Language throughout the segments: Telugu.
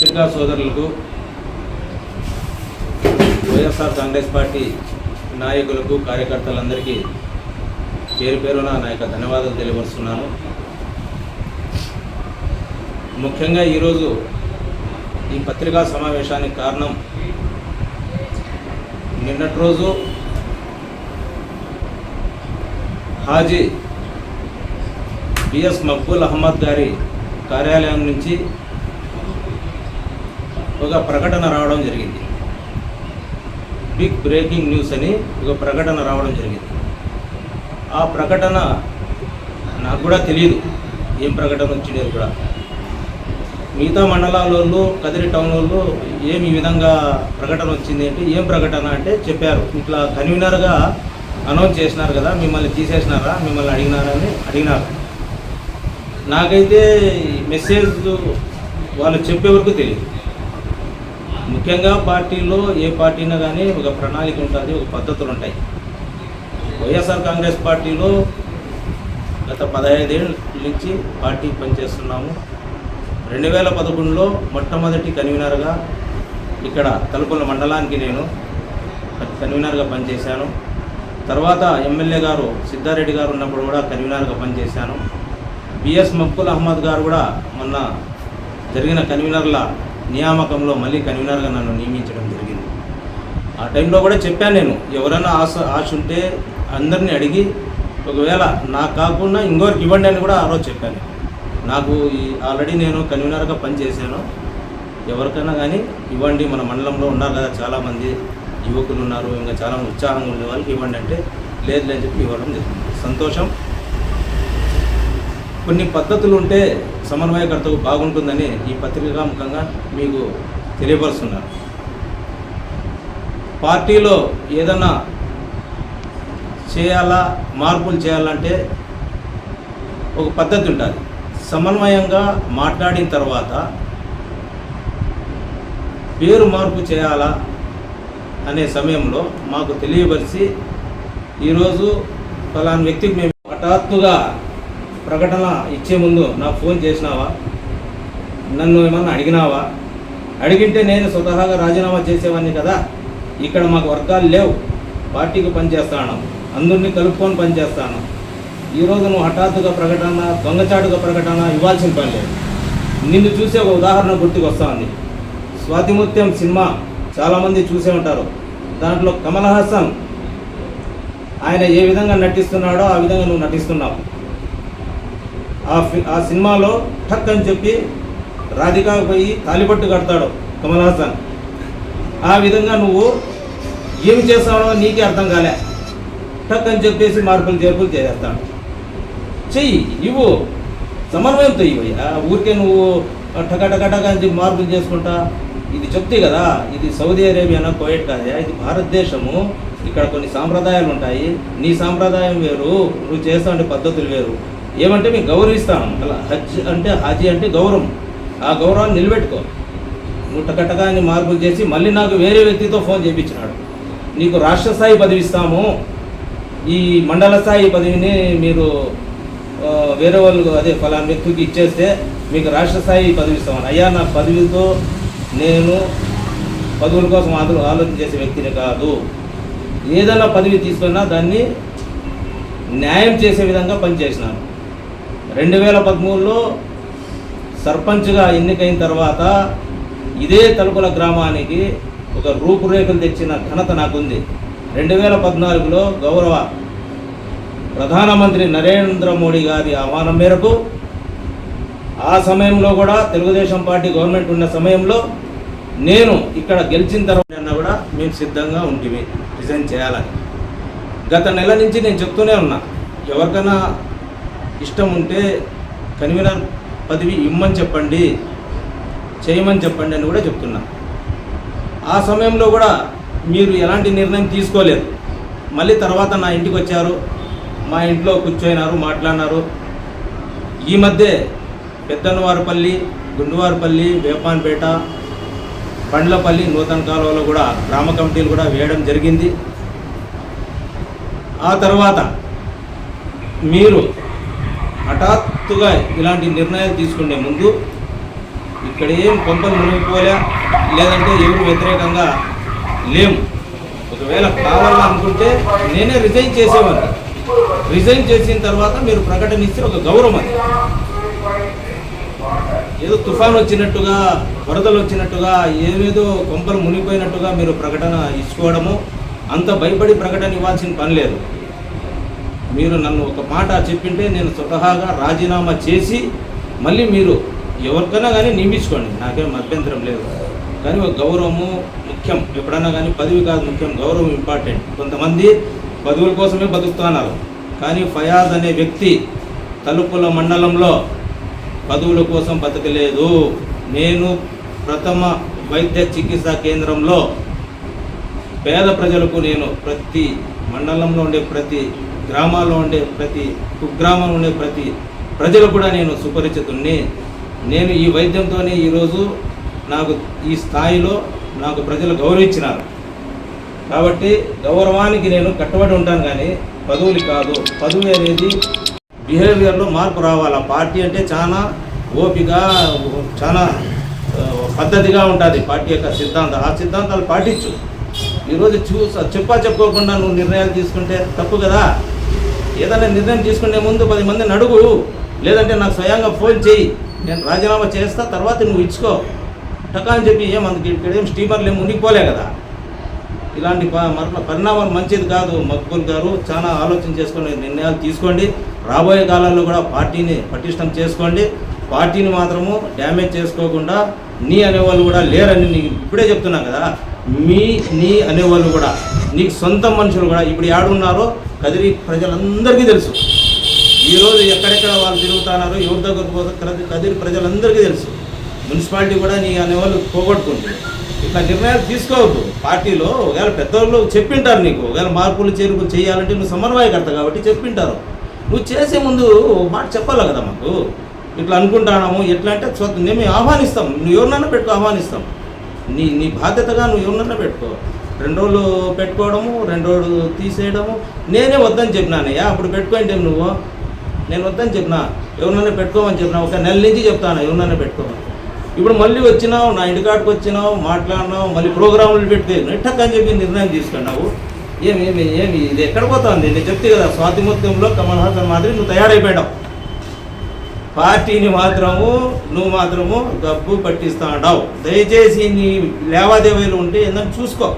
పత్రికా సోదరులకు వైఎస్ఆర్ కాంగ్రెస్ పార్టీ నాయకులకు కార్యకర్తలందరికీ పేరు పేరున నా యొక్క ధన్యవాదాలు తెలియపరుస్తున్నాను. ముఖ్యంగా ఈరోజు ఈ పత్రికా సమావేశానికి కారణం నిన్నటి రోజు హాజీ బిఎస్ మక్బూల్ అహ్మద్ గారి కార్యాలయం నుంచి ఒక ప్రకటన రావడం జరిగింది. బిగ్ బ్రేకింగ్ న్యూస్ అని ఒక ప్రకటన రావడం జరిగింది. ఆ ప్రకటన నాకు కూడా తెలియదు ఏం ప్రకటన వచ్చిండేది కూడా. మిగతా మండలాలలో కదిరి టౌన్ వాళ్ళు ఏమి ఈ విధంగా ప్రకటన వచ్చింది అంటే ఏం ప్రకటన అంటే చెప్పారు. ఇట్లా కన్వీనర్గా అనౌన్స్ చేసినారు కదా మిమ్మల్ని తీసేసినారా మిమ్మల్ని అడిగినారా అని అడిగినారు. నాకైతే మెసేజ్ వాళ్ళు చెప్పే వరకు తెలియదు ముఖ్యంగా పార్టీలో ఏ పార్టీనా కానీ ఒక ప్రణాళిక ఉంటుంది ఒక పద్ధతులు ఉంటాయి వైఎస్ఆర్ కాంగ్రెస్ పార్టీలో గత పదహైదేళ్ళ నుంచి పార్టీ పనిచేస్తున్నాము. రెండు వేల పదకొండులో మొట్టమొదటి కన్వీనర్గా ఇక్కడ తలుపుల మండలానికి నేను కన్వీనర్గా పనిచేశాను. తర్వాత ఎమ్మెల్యే గారు సిద్ధారెడ్డి గారు ఉన్నప్పుడు కూడా కన్వీనర్గా పనిచేశాను. బిఎస్ మక్బుల్ అహ్మద్ గారు కూడా మొన్న జరిగిన కన్వీనర్ల నియామకంలో మళ్ళీ కన్వీనర్గా నన్ను నియమించడం జరిగింది. ఆ టైంలో కూడా చెప్పాను నేను ఎవరైనా ఆశ ఆశ ఉంటే అందరినీ అడిగి ఒకవేళ నాకు కాకుండా ఇంకోరికి ఇవ్వండి అని కూడా ఆ రోజు చెప్పాను. నాకు ఈ ఆల్రెడీ నేను కన్వీనర్గా పనిచేశాను. ఎవరికైనా కానీ ఇవ్వండి మన మండలంలో ఉన్నారు కదా చాలామంది యువకులు ఉన్నారు ఇంకా చాలా ఉత్సాహంగా ఉండే వాళ్ళకి ఇవ్వండి అంటే లేదు అని చెప్పి ఇవ్వడం జరిగింది. సంతోషం. కొన్ని పద్ధతులు ఉంటే సమన్వయకర్తకు బాగుంటుందని ఈ పత్రికా ముఖంగా మీకు తెలియపరుస్తున్నారు. పార్టీలో ఏదన్నా చేయాలా మార్పులు చేయాలంటే ఒక పద్ధతి ఉంటుంది సమన్వయంగా మాట్లాడిన తర్వాత పేరు మార్పు చేయాలా అనే సమయంలో మాకు తెలియపరిచి ఈరోజు ఫలాన్ వ్యక్తికి మేము హఠాత్తుగా ప్రకటన ఇచ్చే ముందు నాకు ఫోన్ చేసినావా? నన్ను ఏమన్నా అడిగినావా? అడిగింటే నేను స్వతహాగా రాజీనామా చేసేవాడిని కదా. ఇక్కడ మాకు వర్గాలు లేవు. పార్టీకి పనిచేస్తాను. అందరినీ కలుపుకొని పనిచేస్తాను. ఈరోజు నువ్వు హఠాత్తుగా ప్రకటన దొంగచాటుగా ప్రకటన ఇవ్వాల్సిన పని లేదు. నిన్ను చూసే ఒక ఉదాహరణ గుర్తుకు వస్తా ఉంది స్వాతిముత్యం సినిమా చాలామంది చూసే ఉంటారు. దాంట్లో కమల్ హాసన్ ఆయన ఏ విధంగా నటిస్తున్నాడో ఆ విధంగా నువ్వు నటిస్తున్నావు. ఆ ఆ సినిమాలో ఠక్ అని చెప్పి రాధికా పోయి తాలిపట్టు కడతాడు కమల్ హాసన్. ఆ విధంగా నువ్వు ఏమి చేస్తావో నీకే అర్థం కాలే. టక్ అని చెప్పేసి మార్పులు చేర్పులు చేసేస్తాడు. చెయ్యి ఇవ్వు. సమన్వయంతో ఇవ్వయ్యా ఊరికే నువ్వు టకటకటక అని చెప్పి మార్పులు చేసుకుంటా. ఇది చెప్తే కదా ఇది సౌదీ అరేబియానా కోయట్ కాదా ఇది భారతదేశము. ఇక్కడ కొన్ని సాంప్రదాయాలు ఉంటాయి. నీ సాంప్రదాయం వేరు. నువ్వు చేస్తా పద్ధతులు వేరు. ఏమంటే మేము గౌరవిస్తాను అలా హజ్ అంటే హాజీ అంటే గౌరవం. ఆ గౌరవాన్ని నిలబెట్టుకో. ముట్టకట్టగాన్ని మార్పులు చేసి మళ్ళీ నాకు వేరే వ్యక్తితో ఫోన్ చేయించినాడు. నీకు రాష్ట్ర స్థాయి పదవి ఇస్తాము. ఈ మండల స్థాయి పదవిని మీరు వేరే వాళ్ళు అదే ఫలానా వ్యక్తికి ఇచ్చేస్తే మీకు రాష్ట్ర స్థాయి పదవి ఇస్తామని. అయ్యా నా పదవితో నేను పదవుల కోసం ఆలో ఆలోచన చేసే వ్యక్తిని కాదు. ఏదైనా పదవి తీసుకున్నా దాన్ని న్యాయం చేసే విధంగా పనిచేసినాను. రెండు వేల పదమూడులో సర్పంచ్గా ఎన్నికైన తర్వాత ఇదే తలుపుల గ్రామానికి ఒక రూపురేఖలు తెచ్చిన ఘనత నాకుంది. రెండు వేల పద్నాలుగులో గౌరవ ప్రధానమంత్రి నరేంద్ర మోడీ గారి ఆహ్వానం మేరకు ఆ సమయంలో కూడా తెలుగుదేశం పార్టీ గవర్నమెంట్ ఉన్న సమయంలో నేను ఇక్కడ గెలిచిన తర్వాత కూడా మేము సిద్ధంగా ఉంటుంది డిజైన్ చేయాలని. గత నెల నుంచి నేను చెప్తూనే ఉన్నా ఎవరికైనా ఇష్టం ఉంటే కన్వీనర్ పదవి ఇమ్మని చెప్పండి చేయమని చెప్పండి అని కూడా చెప్తున్నా. ఆ సమయంలో కూడా మీరు ఎలాంటి నిర్ణయం తీసుకోలేదు. మళ్ళీ తర్వాత నా ఇంటికి వచ్చారు మా ఇంట్లో కూర్చోయినారు మాట్లాడినారు. ఈ మధ్య పెద్దన్నవారిపల్లి గుండువారిపల్లి వేపాన్పేట పండ్లపల్లి నూతన కాలువలో కూడా గ్రామ కమిటీలు కూడా వేయడం జరిగింది. ఆ తర్వాత మీరు హఠాత్తుగా ఇలాంటి నిర్ణయాలు తీసుకునే ముందు ఇక్కడ ఏం కొంపలు మునిగిపోలే లేదంటే ఎవరు వ్యతిరేకంగా లేము. ఒకవేళ కావాలని అనుకుంటే నేనే రిజైన్ చేసేవాడిని రిజైన్ చేసిన తర్వాత మీరు ప్రకటన ఇస్తే ఒక గౌరవం అది. ఏదో తుఫాన్ వచ్చినట్టుగా వరదలు వచ్చినట్టుగా ఏమేదో కొంపలు మునిగిపోయినట్టుగా మీరు ప్రకటన ఇచ్చుకోవడము అంత భయపడి ప్రకటన ఇవ్వాల్సిన పని లేదు. మీరు నన్ను ఒక మాట చెప్పింటే నేను స్వతహాగా రాజీనామా చేసి మళ్ళీ మీరు ఎవరికైనా కానీ నియమించుకోండి. నాకేం అభ్యంతరం లేదు. కానీ ఒక గౌరవము ముఖ్యం. ఎప్పుడన్నా కానీ పదవి కాదు ముఖ్యం. గౌరవం ఇంపార్టెంట్ కొంతమంది పదవుల కోసమే బతుకుతున్నారు కానీ ఫయాజ్ అనే వ్యక్తి తలుపుల మండలంలో పదవుల కోసం బతకలేదు. నేను ప్రథమ వైద్య చికిత్సా కేంద్రంలో పేద ప్రజలకు నేను ప్రతి మండలంలో ఉండే ప్రతి గ్రామాల్లో ఉండే ప్రతి కుగ్రామంలో ఉండే ప్రతి ప్రజలు కూడా నేను సుపరిచితుణ్ణి. నేను ఈ వైద్యంతోనే ఈరోజు నాకు ఈ స్థాయిలో నాకు ప్రజలు గౌరవించినారు. కాబట్టి గౌరవానికి నేను కట్టుబడి ఉంటాను కానీ పదవులు కాదు. పదవి అనేది బిహేవియర్లో మార్పు రావాలి? పార్టీ అంటే చాలా ఓపిక చాలా పద్ధతిగా ఉంటుంది పార్టీ యొక్క సిద్ధాంతం. ఆ సిద్ధాంతాలు పాటించు. ఈరోజు చూసా చెప్పా చెప్పుకోకుండా నువ్వు నిర్ణయాలు తీసుకుంటే తప్పు కదా? ఏదైనా నిర్ణయం తీసుకునే ముందు పది మందిని అడుగు లేదంటే నాకు స్వయంగా ఫోన్ చేయి. నేను రాజీనామా చేస్తా తర్వాత నువ్వు ఇచ్చుకో. టకా అని చెప్పి ఏం అందుకు? ఇక్కడ ఏం స్టీమర్లు ఏం మునిగిపోలే కదా. ఇలాంటి ప- మరణ పరిణామాలు మంచిది కాదు. మక్బూల్ గారు చాలా ఆలోచన చేసుకుని నిర్ణయాలు తీసుకోండి. రాబోయే కాలాల్లో కూడా పార్టీని పటిష్టం చేసుకోండి. పార్టీని మాత్రము డ్యామేజ్ చేసుకోకుండా నీ అనేవాళ్ళు కూడా లేరని నీకు ఇప్పుడే చెప్తున్నా కదా. మీ నీ అనేవాళ్ళు కూడా నీకు సొంత మనుషులు కూడా ఇప్పుడు ఏడున్నారో కదిరి ప్రజలందరికీ తెలుసు. ఈరోజు ఎక్కడెక్కడ వాళ్ళు తిరుగుతున్నారో ఎవరి దగ్గరకు పోతే కదిరి- ప్రజలందరికీ తెలుసు. మున్సిపాలిటీ కూడా నీ అనే వాళ్ళు పోగొట్టుకుంటుంది. ఇట్లా నిర్ణయాలు తీసుకోవద్దు. పార్టీలో ఒకవేళ పెద్దవాళ్ళు చెప్పింటారు నీకు ఒకవేళ మార్పులు చేరుకులు చేయాలంటే నువ్వు సమన్వయకర్త కాబట్టి చెప్పింటారు. నువ్వు చేసే ముందు మాట చెప్పాలి కదా మాకు. ఇట్లా అనుకుంటాము ఎట్లా అంటే మేము ఆహ్వానిస్తాం. నువ్వు ఎవరినైనా పెట్టుకో ఆహ్వానిస్తాం. నీ నీ బాధ్యతగా నువ్వు ఎవరినైనా పెట్టుకో. రెండు రోజులు పెట్టుకోవడము రెండు రోజులు తీసేయడము. నేనే వద్దని చెప్పినానయ్యా. అప్పుడు పెట్టుకోండి నువ్వు? నేను వద్దని చెప్పినా? ఎవరినైనా పెట్టుకోమని చెప్పినా? ఒక నెల నుంచి చెప్తాను? ఎవరినైనా పెట్టుకోమని. ఇప్పుడు మళ్ళీ వచ్చినావు నా ఇంటికాడికి వచ్చినావు మాట్లాడినావు మళ్ళీ ప్రోగ్రాములు పెట్టుకో నెట్టక్ అని చెప్పి నిర్ణయం తీసుకున్నావు. ఏమి ఏమి ఏమి ఇది ఎక్కడ పోతుంది? నేను చెప్తే కదా స్వాతిమత్యంలో కమల్ హాసన్ మాదిరి నువ్వు తయారైపోయావు. పార్టీని మాత్రము నువ్వు మాత్రము డబ్బు పట్టిస్తాడావు. దయచేసి నీ లావాదేవీలు ఉంటే ఏందని చూసుకో.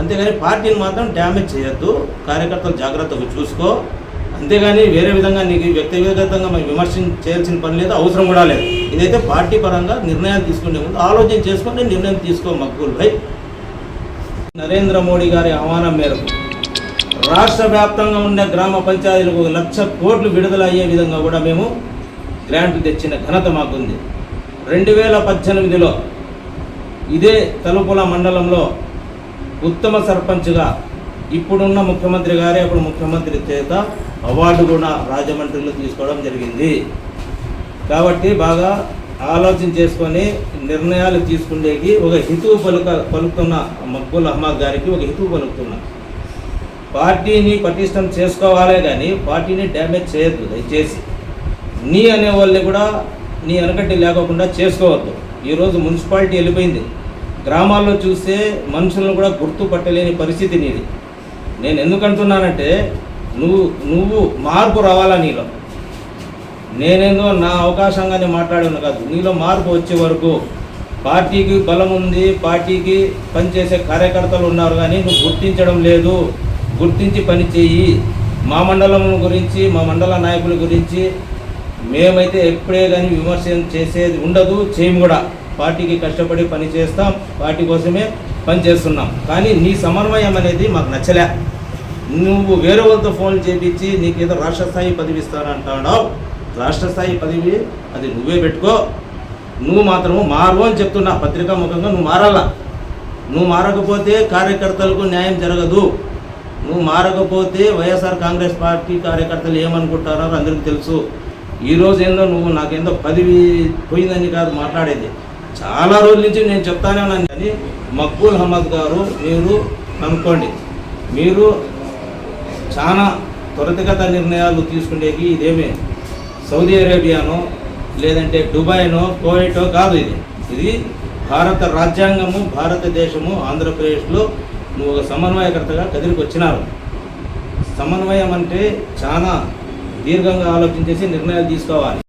అంతేగాని పార్టీని మాత్రం డ్యామేజ్ చేయొద్దు. కార్యకర్తలు జాగ్రత్తగా చూసుకో. అంతేగాని వేరే విధంగా నీకు వ్యక్తిగతంగా మేము విమర్శన చేయాల్సిన పని లేదు అవసరం కూడా లేదు. ఇదైతే పార్టీ పరంగా నిర్ణయాలు తీసుకునే ముందు ఆలోచన చేసుకుని నిర్ణయం తీసుకో మక్బూల్ భాయ్. నరేంద్ర మోడీ గారి ఆహ్వానం మేరకు రాష్ట్ర వ్యాప్తంగా ఉండే గ్రామ పంచాయతీలకు ఒక లక్ష కోట్లు విడుదల అయ్యే విధంగా కూడా మేము గ్రాంట్లు తెచ్చిన ఘనత మాకుంది. రెండు వేల పద్దెనిమిదిలో ఇదే తలుపుల మండలంలో ఉత్తమ సర్పంచ్గా ఇప్పుడున్న ముఖ్యమంత్రి గారే అప్పుడు ముఖ్యమంత్రి చేత అవార్డు కూడా రాజమండ్రిలో తీసుకోవడం జరిగింది. కాబట్టి బాగా ఆలోచన చేసుకొని నిర్ణయాలు తీసుకునేకి ఒక హితువు పలుక పలుకుతున్న మక్బుల్ అహ్మద్ గారికి ఒక హితువు పలుకుతున్నా. పార్టీని పటిష్టం చేసుకోవాలే కానీ పార్టీని డ్యామేజ్ చేయొద్దు దయచేసి. నీ అనే వాళ్ళని కూడా నీ వెనకటి లేకోకుండా చేసుకోవద్దు. ఈరోజు మున్సిపాలిటీ వెళ్ళిపోయింది. గ్రామాల్లో చూస్తే మనుషులను కూడా గుర్తుపట్టలేని పరిస్థితి నీది. నేను ఎందుకంటున్నానంటే నువ్వు నువ్వు మార్పు రావాలా నీలో? నేనేందో నా అవకాశంగానే మాట్లాడాను కాదు. నీలో మార్పు వచ్చే వరకు పార్టీకి బలం ఉంది పార్టీకి పనిచేసే కార్యకర్తలు ఉన్నారు కానీ నువ్వు గుర్తించడం లేదు. గుర్తించి పని మా మండలం గురించి మా మండల నాయకుల గురించి మేమైతే ఎప్పుడే కానీ విమర్శ చేసేది ఉండదు చేయము కూడా. పార్టీకి కష్టపడి పని చేస్తాం పార్టీ కోసమే పని చేస్తున్నాం. కానీ నీ సమన్వయం అనేది మాకు నచ్చలే. నువ్వు వేరే వాళ్ళతో ఫోన్ చేపించి నీకు ఏదో రాష్ట్ర స్థాయి పదవి ఇస్తానంటున్నావు రాష్ట్ర స్థాయి పదవి అది నువ్వే పెట్టుకో. నువ్వు మాత్రము మారు అని చెప్తున్నా. పత్రికా ముఖంగా నువ్వు మారాలా? నువ్వు మారకపోతే కార్యకర్తలకు న్యాయం జరగదు. నువ్వు మారకపోతే వైఎస్ఆర్ కాంగ్రెస్ పార్టీ కార్యకర్తలు ఏమనుకుంటారో అందరికీ తెలుసు. ఈరోజు ఏందో నువ్వు నాకేందో పదవి పోయిందని కాదు మాట్లాడేది. చాలా రోజుల నుంచి నేను చెప్తానే ఉన్నాను కానీ మక్బూల్ అహ్మద్ గారు మీరు అనుకోండి మీరు చాలా త్వరితగత నిర్ణయాలు తీసుకునేకి ఇదేమి సౌదీ అరేబియానో లేదంటే దుబాయ్నో కోవైటో కాదు ఇది. ఇది భారత రాజ్యాంగము భారతదేశము ఆంధ్రప్రదేశ్లో నువ్వు ఒక సమన్వయకర్తగా కదిలికి వచ్చినారు సమన్వయం అంటే చాలా దీర్ఘంగా ఆలోచించేసి నిర్ణయాలు తీసుకోవాలి.